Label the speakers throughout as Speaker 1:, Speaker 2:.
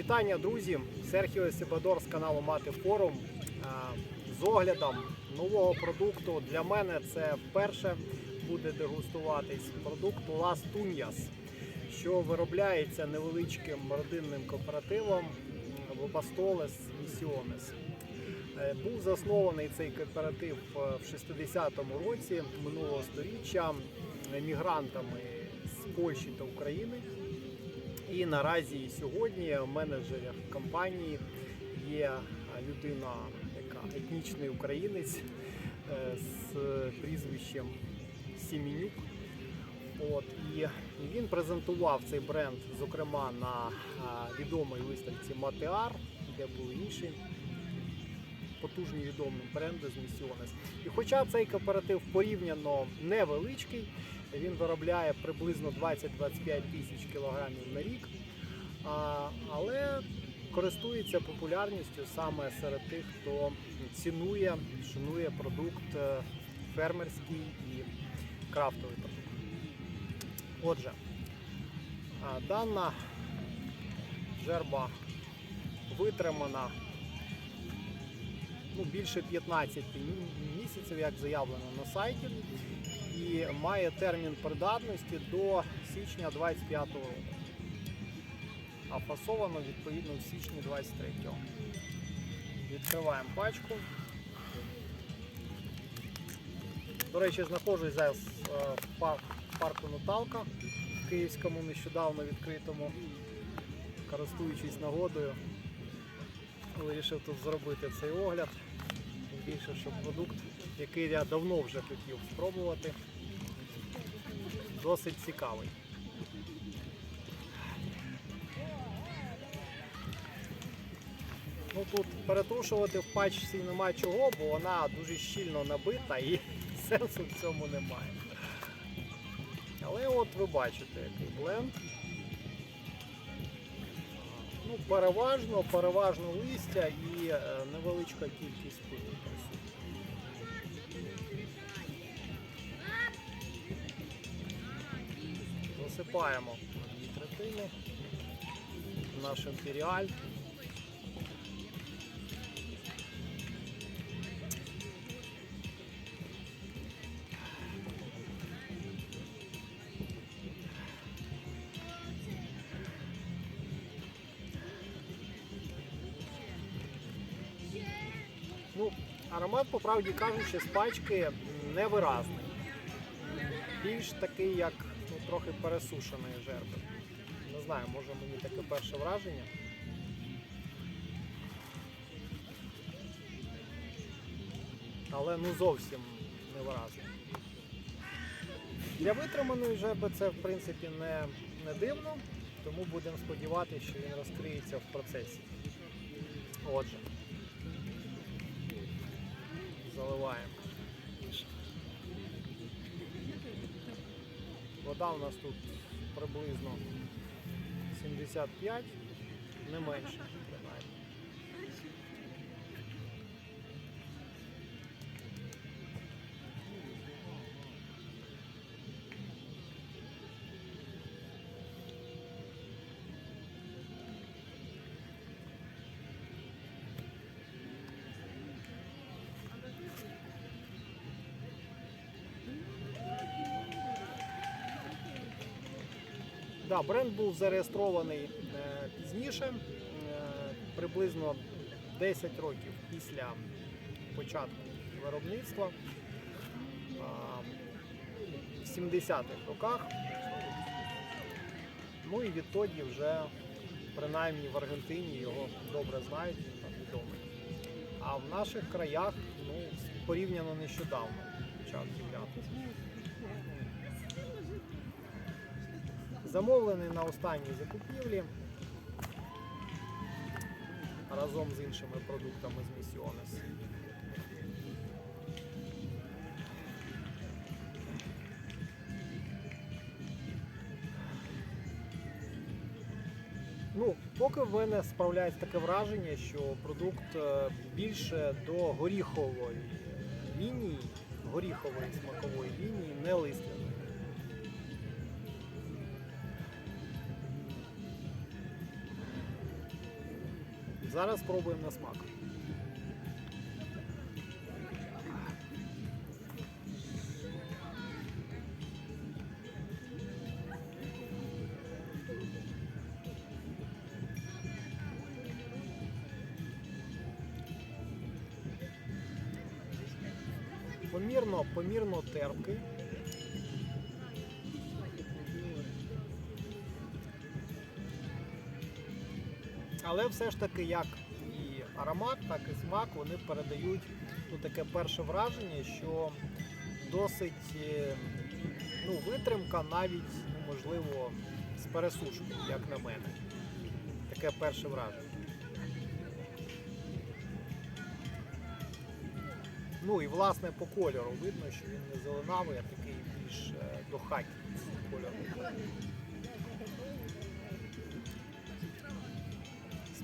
Speaker 1: Вітання, друзі! Серхіо Сибадор з каналу Мати Форум з оглядом нового продукту. Для мене це вперше буде дегустуватись продукт Las Tuñas, що виробляється невеличким родинним кооперативом Вопастолес Місіонес. Е, Був заснований цей кооператив е, в 60-му році минулого сторіччя емігрантами з Польщі та України. І наразі сьогодні менеджером компанії є людина, яка етнічний українець е, з прізвищем Сімінюк. От, і він презентував цей бренд, зокрема, на а, відомій виставці Матеар, де були інші потужні відомі бренди з Місіонес. І хоча цей кооператив порівняно невеличкий, він виробляє приблизно 20-25 тисяч кілограмів на рік, але користується популярністю саме серед тих, хто цінує, шанує продукт е, фермерський і крафтовий продукт. Отже, дана жерба витримана ну, більше 15 місяців, як заявлено на сайті, і має термін придатності до січня 25 року. А фасовано відповідно в січні 23-го. Відкриваємо пачку. До речі, знаходжусь зараз е, в пар- парку Наталка в Київському нещодавно відкритому, користуючись нагодою, вирішив тут зробити цей огляд. Тим більше, що продукт, який я давно вже хотів спробувати, досить цікавий. Ну тут перетрушувати в пачці нема чого, бо вона дуже щільно набита і сенсу в цьому немає. Але от ви бачите, який бленд. Ну, переважно, переважно листя і е, невеличка кількість пилу присутня. Засипаємо на дві третини наш імперіаль. Ну, аромат, по правді кажучи, з пачки невиразний. Більш такий, як трохи пересушеної жерби. Не знаю, може мені таке перше враження. Але ну зовсім не невиразний. Для витриманої жерби це в принципі не, не дивно, тому будемо сподіватися, що він розкриється в процесі. Отже. Заливаємо. Вода у нас тут приблизно 75, не менше, Да, бренд був зареєстрований е, пізніше, е, приблизно 10 років після початку виробництва. В 70-х роках. Ну і відтоді вже принаймні в Аргентині його добре знають, він там відомий. А в наших краях ну, порівняно нещодавно почав з'являтися. Замовлений на останній закупівлі разом з іншими продуктами з Місіонес. Ну, поки в мене справляється таке враження, що продукт е, більше до горіхової лінії, горіхової смакової лінії, не листяної. Зараз спробуємо на смак. Помірно, помірно терпкий. Але все ж таки, як і аромат, так і смак, вони передають ну, таке перше враження, що досить е, ну, витримка навіть, ну, можливо, з пересушкою, як на мене. Таке перше враження. Ну і власне по кольору видно, що він не зеленавий, а такий більш е, до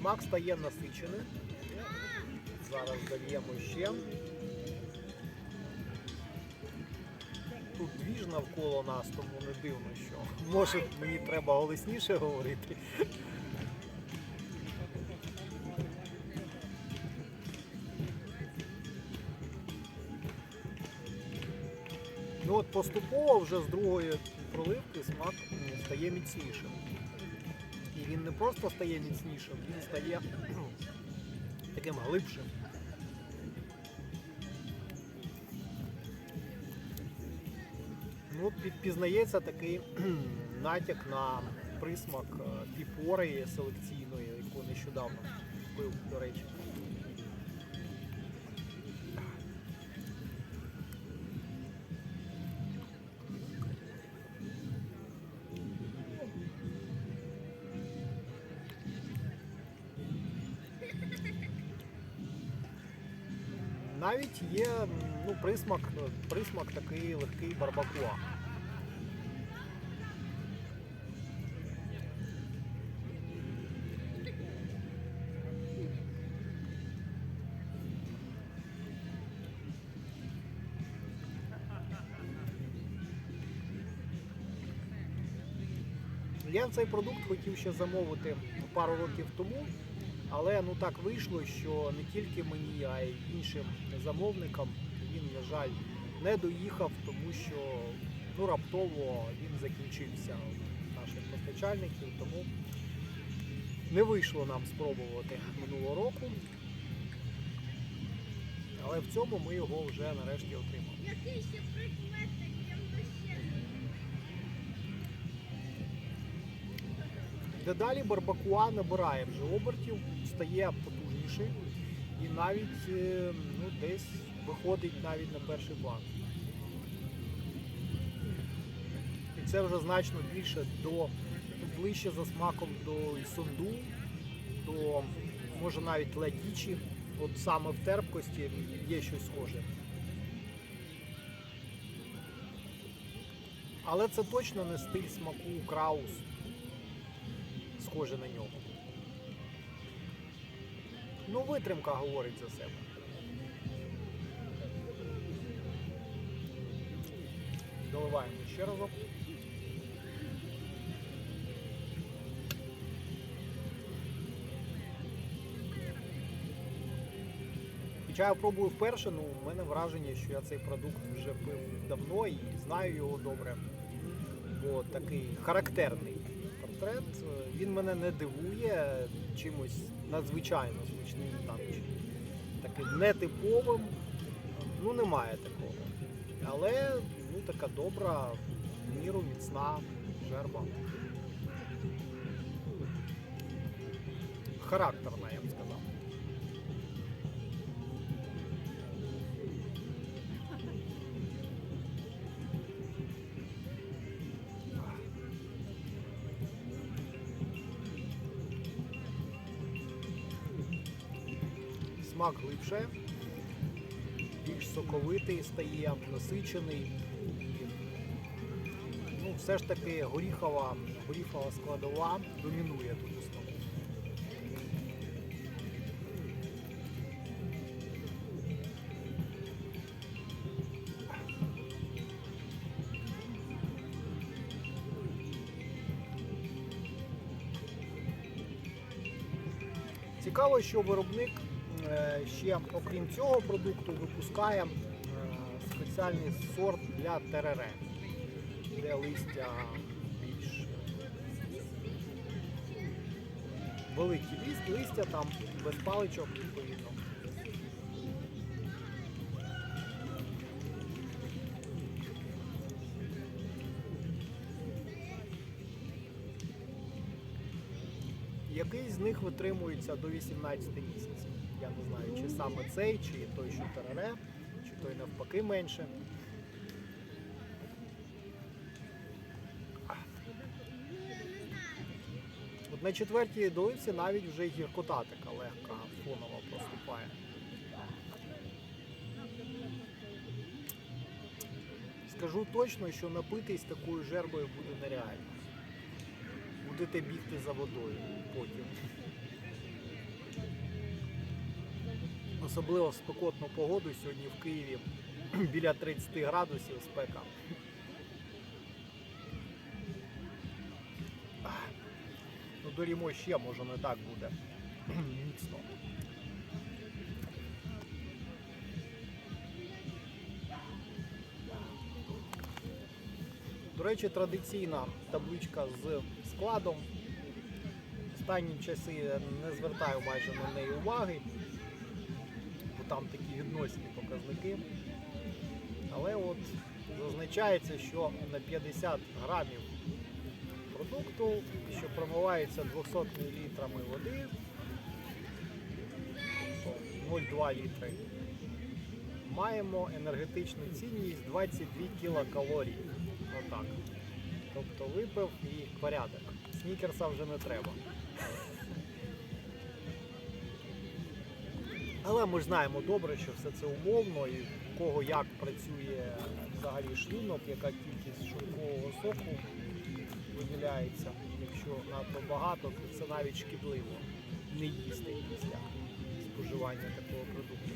Speaker 1: Смак стає насиченим. Зараз даємо ще. Тут двіж навколо нас, тому не дивно, що може мені треба голосніше говорити. Ну от поступово вже з другої проливки смак стає міцнішим. Він не просто стає міцнішим, він стає ну, таким глибшим. Ну, пізнається такий натяк на присмак е, піпори селекційної, яку нещодавно купив, до речі. Навіть є ну, присмак, присмак такий легкий барбакуа. Я цей продукт хотів ще замовити пару років тому, але ну так вийшло, що не тільки мені, а й іншим замовникам він, на жаль, не доїхав, тому що ну, раптово він закінчився наших постачальників, тому не вийшло нам спробувати минулого року. Але в цьому ми його вже нарешті отримали. Дедалі барбакуа набирає вже обертів, стає потужніший і навіть е, ну, десь виходить навіть на перший план. І це вже значно більше до ближче за смаком до ісунду, до може навіть ладічі. От саме в терпкості є щось схоже. Але це точно не стиль смаку краус схоже на нього. Ну, витримка говорить за себе. Доливаємо ще разок. Хоча я пробую вперше, ну у мене враження, що я цей продукт вже пив давно і знаю його добре. Бо такий характерний портрет. Він мене не дивує чимось надзвичайно звичним, там, таким нетиповим. Ну, немає такого. Але ну, така добра, міру міцна жерба. Характерна, Смак глибше, більш соковитий стає, насичений. Ну, все ж таки горіхова, горіхова складова домінує тут у смаку. Цікаво, що виробник ще, окрім цього продукту, випускає е, спеціальний сорт для ТРР, де листя більш е, великі лист- листя, там без паличок відповідно. Який з них витримується до 18 місяців. Я не знаю, чи саме цей, чи той, що терере, чи той навпаки менше. От на четвертій доливці навіть вже гіркота така легка фонова проступає. Скажу точно, що напитись такою жербою буде нереально. Будете бігти за водою потім. Особливо в спекотну погоду сьогодні в Києві біля 30 градусів спека. Ну, дорімо ще, може не так буде. Міцно. До речі, традиційна табличка з складом. Останні часи не звертаю майже на неї уваги, там такі відносні показники. Але от зазначається, що на 50 грамів продукту, що промивається 200 мл води, тобто 0,2 літри, маємо енергетичну цінність 22 кілокалорії. Отак. Тобто випив і порядок. Снікерса вже не треба. Але ми ж знаємо добре, що все це умовно і в кого як працює взагалі шлунок, яка кількість шовкового соку виділяється. Якщо надто багато, то це навіть шкідливо не їсти після споживання такого продукту.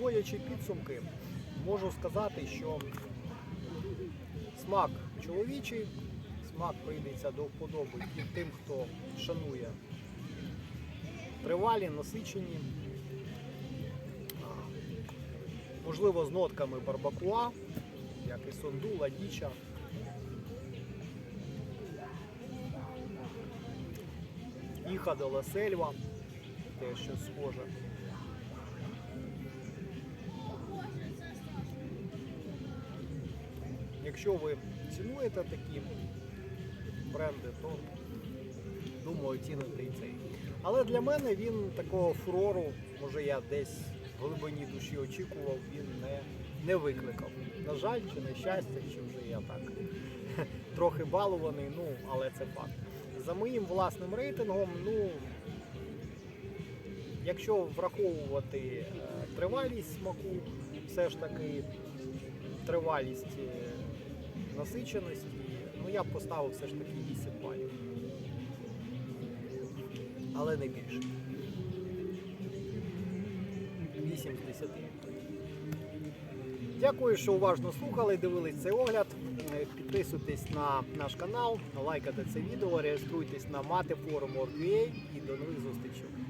Speaker 1: Підводячи підсумки, можу сказати, що смак чоловічий, смак прийдеться до вподоби тим, хто шанує тривалі, насичені, можливо, з нотками барбакуа, як і сондула, діча. Іха де ла сельва, теж щось схоже. Якщо ви цінуєте такі бренди, то думаю, ціните і цей. Але для мене він такого фурору, може я десь в глибині душі очікував, він не, не викликав. На жаль, чи на щастя, чи вже я так трохи балований, ну, але це факт. За моїм власним рейтингом, ну, якщо враховувати е, тривалість смаку, все ж таки тривалість е, насиченості, ну я б поставив все ж таки 8 балів. Але не більше. 8 з 10. Дякую, що уважно слухали, дивились цей огляд. Підписуйтесь на наш канал, лайкайте це відео, реєструйтесь на форум.org.ua і до нових зустрічей.